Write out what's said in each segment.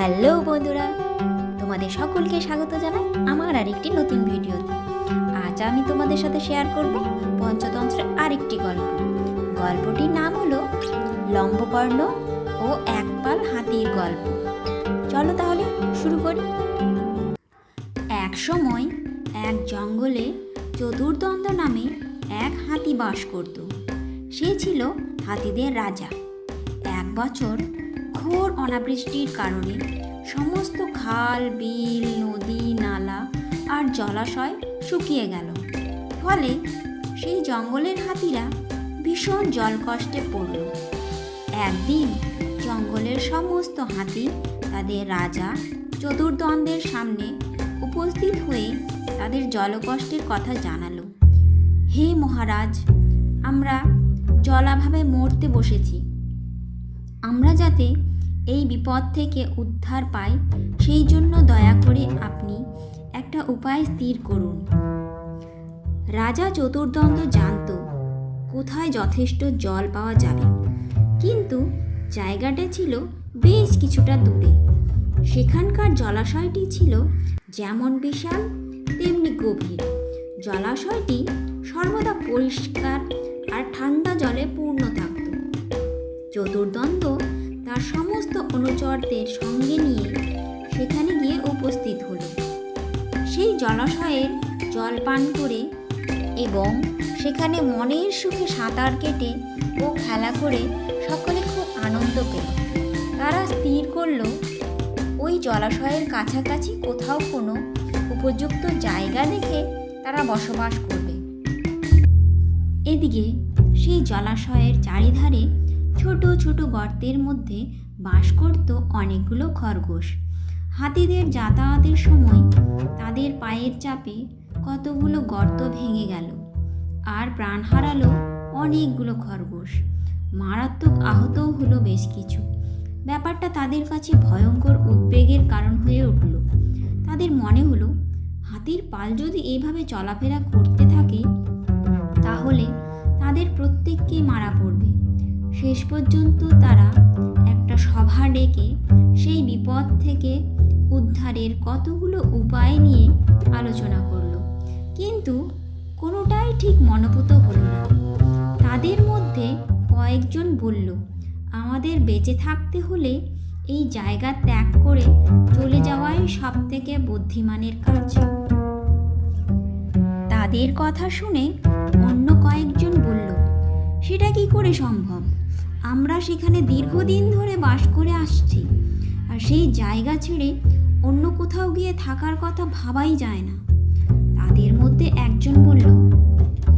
Hello বন্ধুরা, তোমাদের সকলকে স্বাগত জানাই আমার আরেকটি নতুন ভিডিওতে। আজ আমি তোমাদের সাথে শেয়ার করব পঞ্চতন্ত্রের আরেকটি গল্প। গল্পটির নাম হলো লম্বকর্ণ ও একপাল হাতির গল্প। চলো তাহলে শুরু করি। এক সময় এক জঙ্গলে চতুর্দণ্ড নামে এক হাতি বাস করত। সে ছিল হাতিদের রাজা। এক বছর ঘোর অনাবৃষ্টির কারণে সমস্ত খাল, বিল, নদী, নালা আর জলাশয় শুকিয়ে গেল। ফলে সেই জঙ্গলের হাতিরা ভীষণ জলকষ্টে পড়ল। একদিন জঙ্গলের সমস্ত হাতি তাদের রাজা চতুর্দ্বন্দ্বের সামনে উপস্থিত হয়ে তাদের জলকষ্টের কথা জানালো। হে মহারাজ, আমরা জলাভাবে মরতে বসেছি। আমরা যাতে এই বিপদ থেকে উদ্ধার পাই, সেই জন্য দয়া করে আপনি একটা উপায় স্থির করুন। রাজা চতুর্দণ্ড জানত, কোথায় যথেষ্ট জল পাওয়া যাবে। কিন্তু জায়গাটা ছিল বেশ কিছুটা দূরে। সেখানকার জলাশয়টি ছিল যেমন বিশাল, তেমনি গভীর। জলাশয়টি সর্বদা পরিষ্কার আর ঠান্ডা জলে পূর্ণ থাকত। চতুর্দ্বন্দ্ব তার সমস্ত অনুচরদের সঙ্গে নিয়ে সেখানে গিয়ে উপস্থিত হলো। সেই জলাশয়ের জল পান করে এবং সেখানে মনের সুখে সাঁতার কেটে ও খেলা করে সকলে খুব আনন্দ পেল। তারা স্থির করল, ওই জলাশয়ের কাছাকাছি কোথাও কোনো উপযুক্ত জায়গা দেখে তারা বসবাস করবে। এদিকে সেই জলাশয়ের চারিধারে ছোট ছোট গর্তের মধ্যে বাস করত অনেকগুলো খরগোশ। হাতিদের যাতায়াতের সময় তাদের পায়ের চাপে কতগুলো গর্ত ভেঙে গেল আর প্রাণ হারালো অনেকগুলো খরগোশ। মারাত্মক আহতও হলো বেশ কিছু। ব্যাপারটা তাদের কাছে ভয়ঙ্কর উদ্বেগের কারণ হয়ে উঠল। তাদের মনে হলো, হাতির পাল যদি এইভাবে চলাফেরা করতে থাকে, তাহলে তাদের প্রত্যেককে মারা পড়বে। শেষ পর্যন্ত তারা একটা সভা ডেকে সেই বিপদ থেকে উদ্ধারের কতগুলো উপায় নিয়ে আলোচনা করল। কিন্তু কোনোটাই ঠিক মনোভূত হলো না। তাদের মধ্যে কয়েকজন বলল, আমাদের বেঁচে থাকতে হলে এই জায়গা ত্যাগ করে চলে যাওয়াই সব থেকে বুদ্ধিমানের কাজ। তাদের কথা শুনে অন্য কয়েকজন বলল সেটা কি করে সম্ভব? আমরা সেখানে দীর্ঘদিন ধরে বাস করে আসছি, আর সেই জায়গা ছেড়ে অন্য কোথাও গিয়ে থাকার কথা ভাবাই যায় না। তাদের মধ্যে একজন বলল,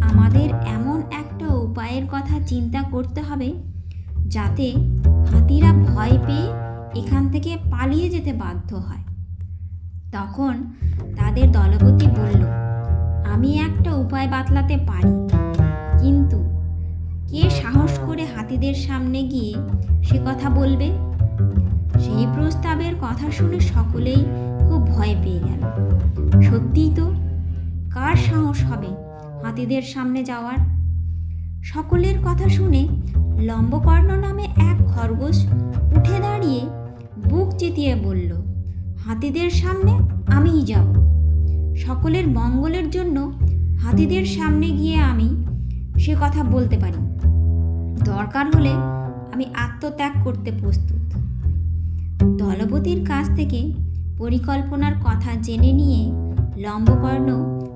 আমাদের এমন একটা উপায়ের কথা চিন্তা করতে হবে, যাতে হাতিরা ভয় পেয়ে এখান থেকে পালিয়ে যেতে বাধ্য হয়। তখন তাদের দলপতি বলল, আমি একটা উপায় বাতলাতে পারি, কিন্তু কে সাহস করে হাতিদের সামনে গিয়ে সে কথা বলবে? সেই প্রস্তাবের কথা শুনে সকলেই খুব ভয় পেয়ে গেল। সত্যিই তো, কার সাহস হবে হাতিদের সামনে যাওয়ার? সকলের কথা শুনে লম্বকর্ণ নামে এক খরগোশ উঠে দাঁড়িয়ে বুক চেতিয়ে বলল, হাতিদের সামনে আমিই যাব। সকলের মঙ্গলের জন্য হাতিদের সামনে গিয়ে আমি সে কথা বলতে পারি। দরকার হলে আমি আত্মত্যাগ করতে প্রস্তুত। দলপতির কাছ থেকে পরিকল্পনার কথা জেনে নিয়ে লম্বকর্ণ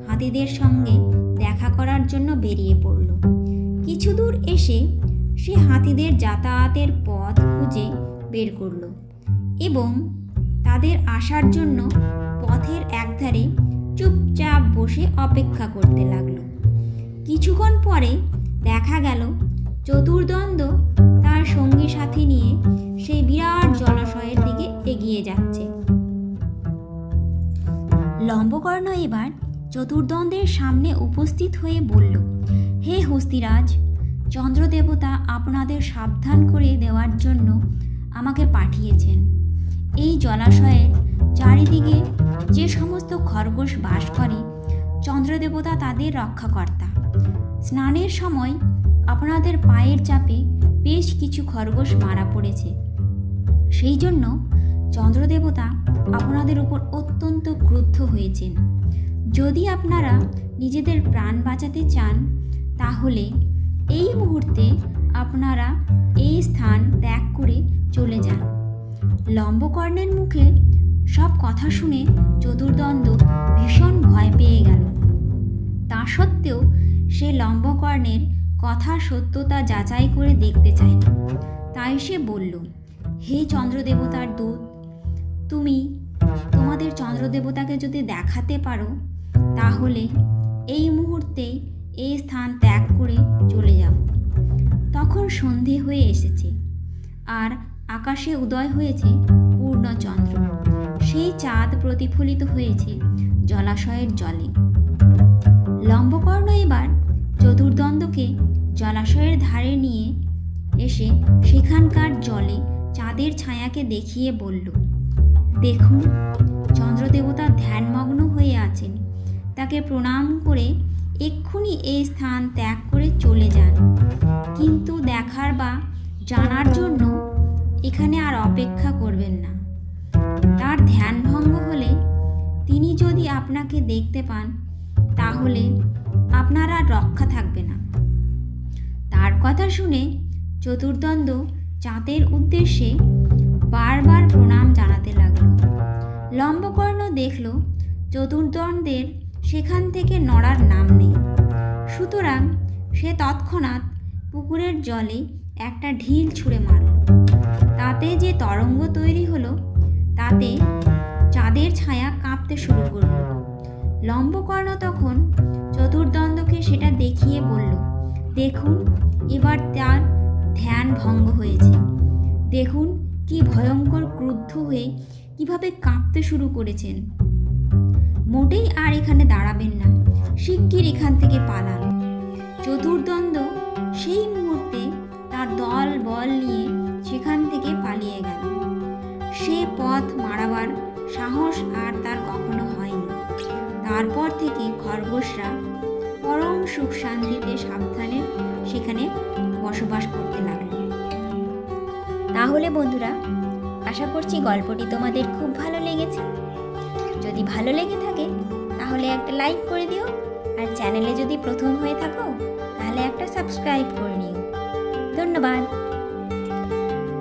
হাতিদের সঙ্গে দেখা করার জন্য বেরিয়ে পড়ল। কিছু দূর এসে সে হাতিদের যাতায়াতের পথ খুঁজে বের করল এবং তাদের আসার জন্য পথের একধারে চুপচাপ বসে অপেক্ষা করতে লাগল। কিছুক্ষণ পরে দেখা গেল চতুর্দ্বন্দ্ব তার সঙ্গী সাথী নিয়ে সেই বিরাট জলাশয়ের দিকে এগিয়ে যাচ্ছে। লম্বকর্ণ এবার চতুর্দ্বন্দ্বের সামনে উপস্থিত হয়ে বলল, হে হস্তিরাজ, চন্দ্রদেবতা আপনাদের সাবধান করে দেওয়ার জন্য আমাকে পাঠিয়েছেন। এই জলাশয়ের চারিদিকে যে সমস্ত খরগোশ বাস করে, চন্দ্রদেবতা তাদের রক্ষাকর্তা। স্নানের সময় আপনাদের পায়ের চাপে বেশ কিছু খরগোশ মারা পড়েছে। সেই জন্য চন্দ্রদেবতা আপনাদের উপর অত্যন্ত ক্রুদ্ধ হয়েছেন। যদি আপনারা নিজেদের প্রাণ বাঁচাতে চান, তাহলে এই মুহূর্তে আপনারা এই স্থান ত্যাগ করে চলে যান। লম্বকর্ণের মুখে সব কথা শুনে চতুর্দণ্ড ভীষণ ভয় পেয়ে গেল। তা সত্ত্বেও সে লম্বকর্ণের কথা সত্যতা যাচাই করে দেখতে চাইল তাই সে বলল, হে চন্দ্রদেবতার দূত, তুমি তোমাদের চন্দ্রদেবতাকে যদি দেখাতে পারো, তাহলে এই মুহূর্তে এই স্থান ত্যাগ করে চলে যাব। তখন সন্ধে হয়ে এসেছে আর আকাশে উদয় হয়েছে পূর্ণচন্দ্র। সেই চাঁদ প্রতিফলিত হয়েছে জলাশয়ের জলে। লম্বকর্ণ এবার চতুর্দণ্ডকে জলাশয়ের ধারে নিয়ে এসে সেখানকার জলে চাঁদের ছায়াকে দেখিয়ে বলল, দেখুন, চন্দ্রদেবতা ধ্যানমগ্ন হয়ে আছেন। তাকে প্রণাম করে এক্ষুনি এই স্থান ত্যাগ করে চলে যান। কিন্তু দেখার বা জানার জন্য এখানে আর অপেক্ষা করবেন না। তার ধ্যান ভঙ্গ হলে তিনি যদি আপনাকে দেখতে পান, তাহলে আপনার আর রক্ষা থাকবে না। তার কথা শুনে চতুর্দণ্ড চাঁদের উদ্দেশ্যে বারবার প্রণাম জানাতে লাগল। লম্বকর্ণ দেখল চতুর্দণ্ডের সেখান থেকে নড়ার নাম নেই। সুতরাং সে তৎক্ষণাৎ পুকুরের জলে একটা ঢিল ছুঁড়ে মারল। তাতে যে তরঙ্গ তৈরি হলো, তাতে চাঁদের ছায়া কাঁপতে শুরু করল। লম্বকর্ণ তখন দেখুন, এবার তার ধ্যান ভঙ্গ হয়েছে। দেখুন কি ভয়ঙ্কর ক্রুদ্ধ হয়ে কীভাবে কাঁপতে শুরু করেছেন। মোটেই আর এখানে দাঁড়াবেন না। শিগগির এখান থেকে পালান। চতুর্দ্বন্দ্ব সেই মুহূর্তে তার দল বল নিয়ে সেখান থেকে পালিয়ে গেল। সে পথ মারাবার সাহস আর তার কখনো হয়নি। তারপর থেকে খরগোশরা পরম সুখ শান্তিতে সাবধানে সেখানে বসবাস করতে লাগল। তাহলে বন্ধুরা, আশা করছি গল্পটি তোমাদের খুব ভালো লেগেছে। যদি ভালো লেগে থাকে, তাহলে একটা লাইক করে দিও। আর চ্যানেলে যদি প্রথম হয়ে থাকো, তাহলে একটা সাবস্ক্রাইব করে নিও। ধন্যবাদ।